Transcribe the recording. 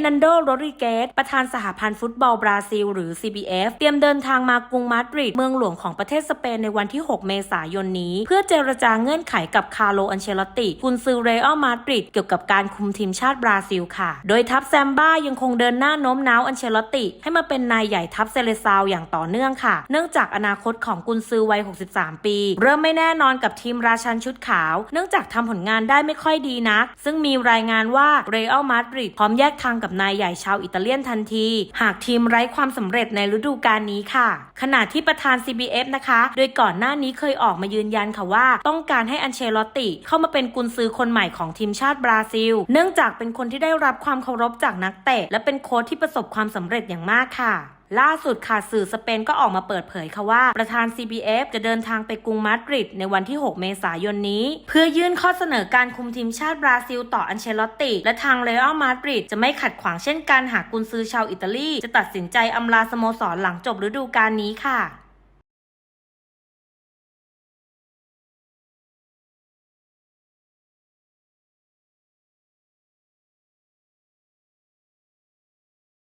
นนันโดโรดริเกสประธานสหพันธ์ฟุตบอลบราซิล หรือ CBF เตรียมเดินทางมากรุงมาดริดเมืองหลวงของประเทศสเปนในวันที่ 6 เมษายนนี้ เพื่อเจรจาเงื่อนไขกับคาร์โลอันเชลติกุนซือเรอัลมาดริดเกี่ยวกับการคุมทีมชาติบราซิลค่ะ โดยทัพแซมบ้ายังคงเดินหน้าโน้มน้าวอันเชลติ ให้มาเป็นนายใหญ่ทัพเซเลซาวอย่างต่อเนื่องค่ะ เนื่องจากอนาคตของกุนซือวัย 63 ปี เริ่มไม่แน่นอนกับทีมราชันชุดขาว เนื่องจากทำผลงานได้ไม่ค่อยดีนัก ซึ่งมีรายงานว่าเรอัลมาดริดพร้อมแยกทางกับนายใหญ่ชาวอิตาเลียนทันที หากทีมไร้ความสำเร็จในฤดูกาลนี้ค่ะ ขณะที่ประธาน CBF นะคะ โดยก่อนหน้านี้เคยออกมายืนยันค่ะว่า ต้องการให้อันเชลอตติ เข้ามาเป็นกุนซือคนใหม่ของทีมชาติบราซิล เนื่องจากเป็นคนที่ได้รับความเคารพจากนักเตะ และเป็นโค้ชที่ประสบความสำเร็จอย่างมากค่ะ ล่าสุดค่ะสื่อสเปนก็ออกมาเปิดเผยค่ะว่า ประธาน CBF จะเดินทางไปกรุงมาดริดในวันที่ 6 เมษายนนี้ เพื่อยื่นข้อเสนอการคุมทีมชาติบราซิล ต่ออันเชลอตติ และทางเรอัลมาดริดจะไม่ขัดขวางเช่นกันหากกุนซือชาวอิตาลี จะตัดสินใจอำลาสโมสรหลังจบฤดูกาลนี้ค่ะ